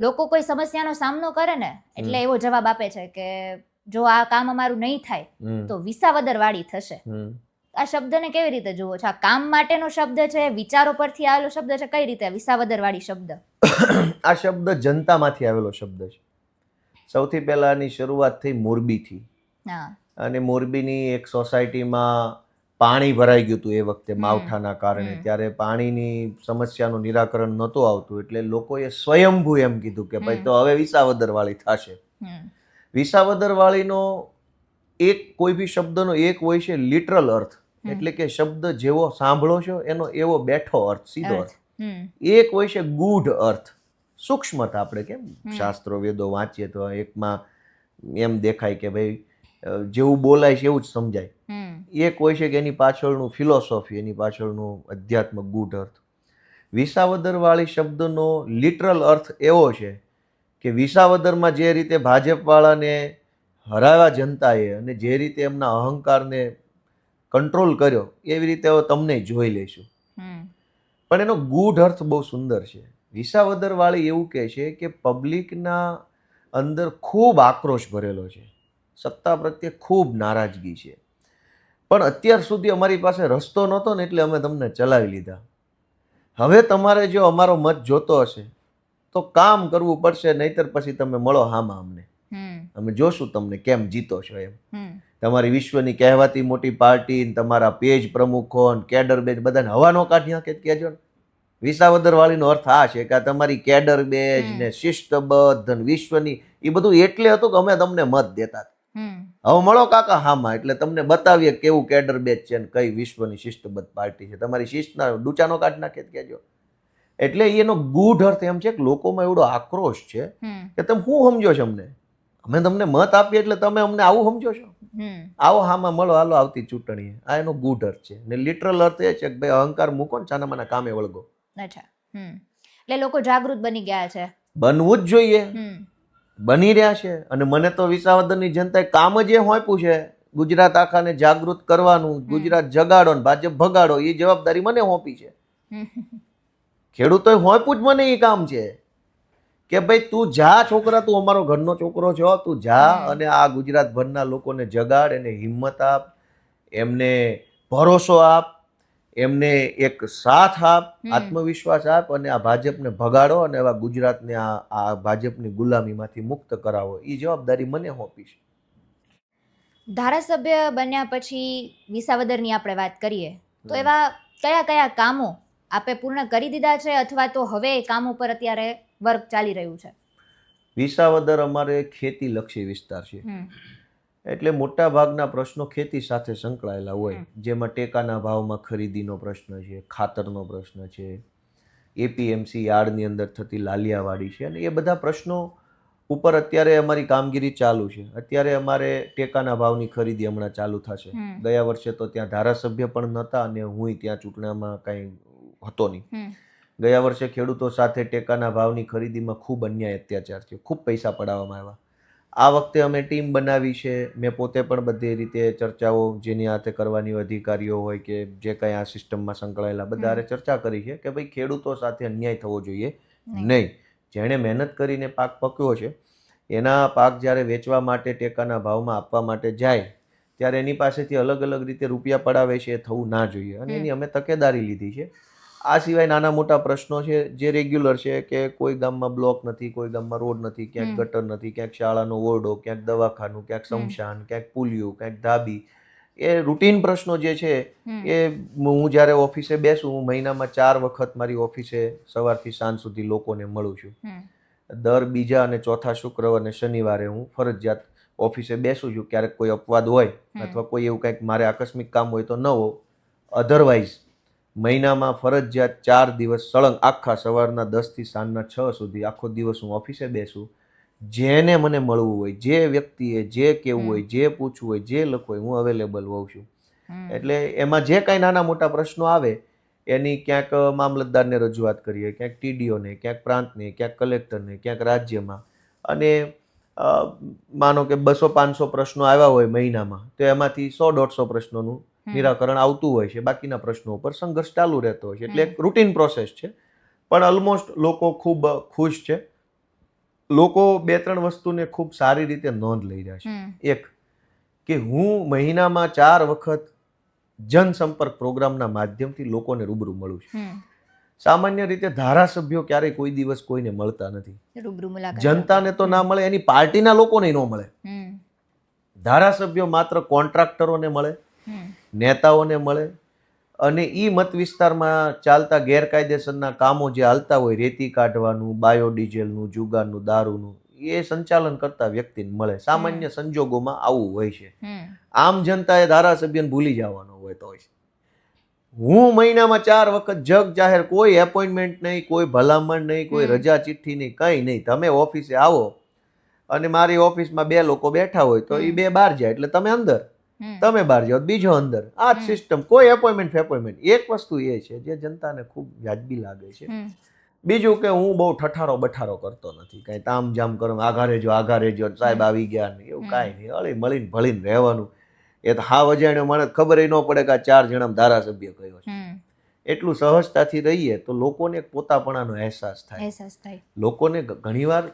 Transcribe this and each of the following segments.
લોકો કોઈ સમસ્યાનો સામનો કરે ને એટલે એવો જવાબ આપે છે કે જો આ કામ અમારું નહીં થાય તો વિસાવદર વાળી થશે આ શબ્દને કેવી રીતે જુઓ છો? આ કામ માટેનો શબ્દ છે વિચારો પરથી આવેલો શબ્દ છે કઈ રીતે? વિસાવદર વાળી શબ્દ. આ શબ્દ જનતામાંથી આવેલો શબ્દ છે. સૌથી પહેલા આની શરૂઆત થઈ મોરબીથી. હા. અને મોરબીની એક સોસાયટીમાં પાણી ભરાઈ ગયું હતું એ વખતે માવઠાના કારણે. ત્યારે પાણીની સમસ્યાનું નિરાકરણ નહોતું આવતું એટલે લોકોએ સ્વયંભૂ એમ કીધું કે ભાઈ તો હવે વિસાવદર વાળી થશે. વિસાવદર વાળીનો એક કોઈ બી શબ્દનો એક હોય છે લિટરલ અર્થ. એટલે કે શબ્દ જેવો સાંભળો છો એનો એવો બેઠો અર્થ સીધો અર્થ. એક હોય છે ગૂઢ અર્થ. સૂક્ષ્મતા આપણે કેમ? શાસ્ત્રો વેદો વાંચીએ તો એકમાં એમ દેખાય કે ભાઈ જેવું બોલાય છે એવું જ સમજાય. એક હોય છે કે એની પાછળનું ફિલોસોફી એની પાછળનું અધ્યાત્મક ગૂઢ અર્થ. વિસાવદરવાળી શબ્દનો લિટરલ અર્થ એવો છે કે વિસાવદરમાં જે રીતે ભાજપવાળાને હરાવ્યા જનતાએ અને જે રીતે એમના અહંકારને કંટ્રોલ કર્યો એવી રીતે હવે તમને જોઈ લઈશું. પણ એનો ગૂઢ અર્થ બહુ સુંદર છે. વિસાવદરવાળી એવું કહે છે કે પબ્લિકના અંદર ખૂબ આક્રોશ ભરેલો છે. સત્તા પ્રત્યે ખૂબ નારાજગી છે. પણ અત્યાર સુધી અમારી પાસે રસ્તો નહોતો ને એટલે અમે તમને ચલાવી લીધા. હવે તમારે જો અમારો મત જોતો હશે તો કામ કરવું પડશે નહીતર પછી તમે મળો હામાં અમને. અમે જોશું તમને કેમ જીતો છો એમ. તમારી વિશ્વની કહેવાતી મોટી પાર્ટી ને તમારા પેજ પ્રમુખો ને કેડર બેજ બધાને હવાનો કાઢ્યા કે કહેજો ને. વિસાવદર વાળીનો અર્થ આ છે કે આ તમારી કેડર બેજ ને શિસ્તબદ્ધ વિશ્વની એ બધું એટલે હતું કે અમે તમને મત દેતા હમ હવે મળો કાકા હામાં એટલે તમને બતાવીએ કેવું કેડર બેચ છે કઈ વિશ્વની શિસ્તબદ્ધ પાર્ટી છે. તમારી શિસ્તના ડૂચાનો કાઢ નાખે કહેજો. એટલે એનો ગૂઢ અર્થ એમ છે કે લોકોમાં એવડો આક્રોશ છે કે તમે શું સમજો છો અમને? અમે તમને મત આપીએ એટલે તમે અમને આવું સમજો છો? આવો હામાં મળો હાલો આવતી ચૂંટણી આ એનો ગૂઢ અર્થ છે. ને લિટરલ અર્થ એ છે કે ભાઈ અહંકાર મૂકો ને છાનામાના કામે વળગો. અચ્છા. એટલે લોકો જાગૃત બની ગયા છે. બનવું જ જોઈએ. બની રહ્યા છે. અને મને તો વિસાવદરની જનતાએ કામ જ એ હોંપ્યું છે. ગુજરાત આખાને જાગૃત કરવાનું ગુજરાત જગાડો ને ભાજપ ભગાડો એ જવાબદારી મને હોંપી છે. ખેડૂતો ખેડૂતોએ હોંપ્યું જ મને એ કામ છે. કે ભાઈ તું જા છોકરા તું અમારો ઘરનો છોકરો છો તું જા અને આ ગુજરાતભરના લોકોને જગાડ એને હિંમત આપ એમને ભરોસો આપ એમને એક સાથ આપ આત્મવિશ્વાસ આપ અને આ ભાજપને ભગાડો અને એવા ગુજરાતને આ આ ભાજપની ગુલામીમાંથી મુક્ત કરાવો. એ જવાબદારી મને હોંપી છે. ધારાસભ્ય બન્યા પછી વિસાવદરની આપણે વાત કરીએ તો એવા કયા કયા કામો આપે પૂર્ણ કરી દીધા છે અથવા તો હવે એ કામ ઉપર અત્યારે વર્ક ચાલી રહ્યું છે? વિસાવદર અમારે ખેતીલક્ષી વિસ્તાર છે. એટલે મોટા ભાગના પ્રશ્નો ખેતી સાથે સંકળાયેલા હોય. જેમાં ટેકાના ભાવમાં ખરીદીનો પ્રશ્ન છે ખાતરનો પ્રશ્ન છે એપીએમસી યાર્ડની અંદર થતી લાલિયાવાડી છે અને એ બધા પ્રશ્નો ઉપર અત્યારે અમારી કામગીરી ચાલુ છે. અત્યારે અમારે ટેકાના ભાવની ખરીદી હમણાં ચાલુ થશે. ગયા વર્ષે તો ત્યાં ધારાસભ્ય પણ નહોતા અને હું ત્યાં ચૂંટણામાં કાંઈ હતો નહીં. ગયા વર્ષે ખેડૂતો સાથે ટેકાના ભાવની ખરીદીમાં ખૂબ અન્યાય અત્યાચાર છે ખૂબ પૈસા પડાવવામાં આવ્યા. આ વખતે અમે ટીમ બનાવી છે. મેં પોતે પણ બધી રીતે ચર્ચાઓ જેની હાથે કરવાની હોય, અધિકારીઓ હોય કે જે કંઈ આ સિસ્ટમમાં સંકળાયેલા બધા ચર્ચા કરી છે કે ભાઈ ખેડૂતો સાથે અન્યાય થવો જોઈએ. નહીં. નહીં. જેણે મહેનત કરીને પાક પક્યો છે એના પાક જ્યારે વેચવા માટે ટેકાના ભાવમાં આપવા માટે જાય ત્યારે એની પાસેથી અલગ અલગ રીતે રૂપિયા પડાવે છે એ થવું ના જોઈએ. અને એની અમે તકેદારી લીધી છે. આ સિવાય નાના મોટા પ્રશ્નો છે જે રેગ્યુલર છે કે કોઈ ગામમાં બ્લોક નથી કોઈ ગામમાં રોડ નથી ક્યાંક ગટર નથી ક્યાંક શાળાનો ઓરડો ક્યાંક દવાખાનું ક્યાંક. શમશાન ક્યાંક પુલિયું ક્યાંક ધાબી. એ રૂટીન પ્રશ્નો જે છે એ હું જ્યારે ઓફિસે બેસું હું મહિનામાં ચાર વખત મારી ઓફિસે સવારથી સાંજ સુધી લોકોને મળું છું. દર બીજા અને ચોથા શુક્રવાર અને શનિવારે હું ફરજિયાત ઓફિસે બેસું છું ક્યારેક કોઈ અપવાદ હોય અથવા કોઈ એવું કંઈક મારે આકસ્મિક કામ હોય તો ન હો અધરવાઇઝ મહિનામાં ફરજિયાત ચાર દિવસ સળંગ આખા સવારના દસથી સાંજના છ સુધી આખો દિવસ હું ઓફિસે બેસું. જેને મને મળવું હોય જે વ્યક્તિએ જે કહેવું હોય જે પૂછવું હોય જે લખવું હોય હું અવેલેબલ હોઉં છું. એટલે એમાં જે કાંઈ નાના મોટા પ્રશ્નો આવે એની ક્યાંક મામલતદારને રજૂઆત કરીએ ક્યાંક ટીડીઓને ક્યાંક પ્રાંતને ક્યાંક કલેક્ટરને ક્યાંક રાજ્યમાં. અને માનો કે બસો પાંચસો પ્રશ્નો આવ્યા હોય મહિનામાં તો એમાંથી સો દોઢસો પ્રશ્નોનું. નિરાકરણ આવતું હોય છે બાકીના પ્રશ્નો ઉપર સંઘર્ષ ચાલુ રહેતો હોય છે. એટલે એક રૂટીન પ્રોસેસ છે. પણ ઓલમોસ્ટ લોકો ખૂબ ખુશ છે. લોકો બે ત્રણ વસ્તુને ખૂબ સારી રીતે નોંધ લઈ રહ્યા છે. એક કે હું મહિનામાં ચાર વખત જનસંપર્ક પ્રોગ્રામના માધ્યમથી લોકોને રૂબરૂ મળું છું. સામાન્ય રીતે ધારાસભ્યો ક્યારેય કોઈ દિવસ કોઈને મળતા નથી. જનતાને તો ના મળે એની પાર્ટીના લોકોને ન મળે. ધારાસભ્યો માત્ર કોન્ટ્રાક્ટરોને મળે નેતાઓને મળે અને એ મત વિસ્તારમાં ચાલતા ગેરકાયદેસરના કામો જે હાલતા હોય રેતી કાઢવાનું બાયોડીઝલનું જુગારનું દારૂનું એ સંચાલન કરતા વ્યક્તિને મળે. સામાન્ય સંજોગોમાં આવું હોય છે. આમ જનતાએ ધારાસભ્યને ભૂલી જવાનો હોય તો હોય છે. હું મહિનામાં ચાર વખત જગ જાહેર કોઈ એપોઇન્ટમેન્ટ નહીં કોઈ ભલામણ નહીં કોઈ રજા ચિઠ્ઠી નહીં કંઈ નહીં. તમે ઓફિસે આવો અને મારી ઓફિસમાં બે લોકો બેઠા હોય તો એ બે બહાર જાય. એટલે તમે અંદર. તમે બહાર જાઓ બીજો અંદર. આ જ સિસ્ટમ કોઈ એપોઇન્ટમેન્ટ ફેપોઇન્ટમેન્ટ એક વસ્તુ એ છે જે જનતાને ખૂબ વ્યાજબી લાગે છે. બીજું કે હું બહુ ઠઠારો બઠારો કરતો નથી. કાંઈ તામ જામ કરો આઘારે જો આઘારે જો સાહેબ આવી ગયા ને એવું કાંઈ નહીં. હળી મળીને ભળીને રહેવાનું. એ તો હા વજાણ્યો મને ખબર ન પડે કે આ ચાર જણા ધારાસભ્ય કયો છે. એટલું સહજતાથી રહીએ તો લોકોને એક પોતાપણાનો અહેસાસ થાય. અહેસાસ થાય. લોકોને ઘણીવાર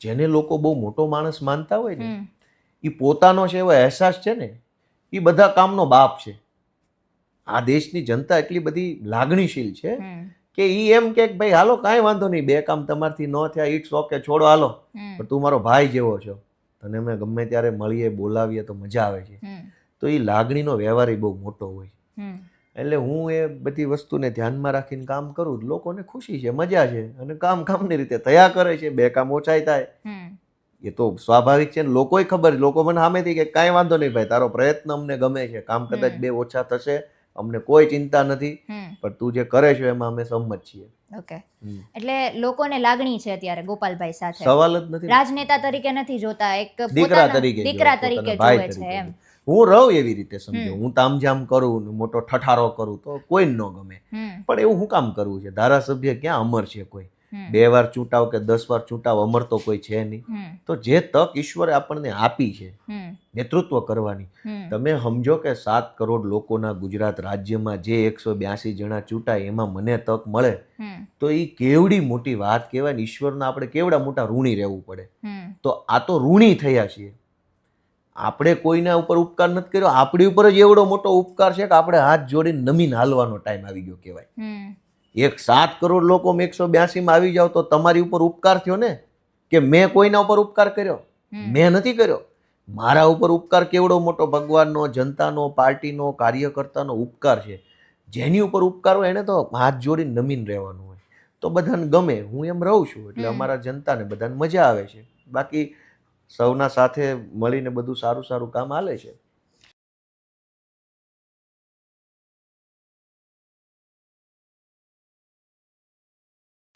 જેને લોકો બહુ મોટો માણસ માનતા હોય ને એ પોતાનો છે એવો અહેસાસ છે ને એ બધા કામનો બાપ છે. આ દેશની જનતા એટલી બધી લાગણીશીલ છે કે એ એમ કે ભાઈ હાલો કાંઈ વાંધો નહીં બે કામ તમારથી ન થયા ઇટ્સ ઓકે છોડો હાલો. પણ તું મારો ભાઈ જેવો છો. તને અમે ગમે ત્યારે મળીએ બોલાવીએ તો મજા આવે છે. તો એ લાગણીનો વ્યવહાર એ બહુ મોટો હોય એટલે હું એ બધી વસ્તુને ધ્યાનમાં રાખીને કામ કરું લોકોને ખુશી છે મજા છે અને કામ કામની રીતે તૈયાર કરે છે બે કામ ઓછાય થાય. એ તો સ્વાભાવિક છે ને લોકોય ખબર લોકો મને સામેથી કે કાંઈ વાંધો નહીં ભાઈ તારો પ્રયત્ન અમને ગમે છે. કામ કદાચ બે ઓછા થશે અમને કોઈ ચિંતા નથી. પણ તું જે કરે છે એમાં અમે સંમત છીએ. ઓકે. એટલે લોકોને લાગણી છે અત્યારે ગોપાલભાઈ સાથે. સવાલ જ નથી. રાજનેતા તરીકે નથી જોતા એક દીકરા તરીકે દીકરા તરીકે જોવે છે એમ. હું રહું એવી રીતે સમજો. હું તામઝામ કરું મોટો ઠઠારો કરું તો કોઈ ન ગમે. પણ એવું હું કામ કરવું છે? ધારાસભ્ય ક્યાં અમર છે કોઈ? બે વાર ચૂંટાવ કે દસ વાર ચૂંટાવ અમર તો કોઈ છે નહીં. તો જે તક ઈશ્વરે આપણને આપી છે નેતૃત્વ કરવાની. તમે સમજો કે સાત કરોડ લોકોના ગુજરાત રાજ્યમાં જે એકસો બ્યાસી જણા ચૂંટાય એમાં મને તક મળે તો એ કેવડી મોટી વાત કહેવાય ને ઈશ્વરના આપણે કેવડા મોટા ઋણી રહેવું પડે. તો આ તો ઋણી થયા છીએ. આપણે કોઈના ઉપર ઉપકાર નથી કર્યો આપણી ઉપર જ એવડો મોટો ઉપકાર છે કે આપણે હાથ જોડીને નમીને હાલવાનો ટાઈમ આવી ગયો કહેવાય. એક સાત કરોડ લોકો એકસો બ્યાસીમાં આવી જાવ તો તમારી ઉપર ઉપકાર થયો ને? કે મેં કોઈના ઉપર ઉપકાર કર્યો? મેં નથી કર્યો. મારા ઉપર ઉપકાર કેવડો મોટો? ભગવાનનો જનતાનો પાર્ટીનો કાર્યકર્તાનો ઉપકાર છે. જેની ઉપર ઉપકાર હોય એને તો હાથ જોડીને નમીન રહેવાનું હોય. તો બધાને ગમે. હું એમ રહું છું. એટલે અમારા જનતાને બધાને મજા આવે છે. બાકી સૌના સાથે મળીને બધું સારું સારું કામ હાલે છે.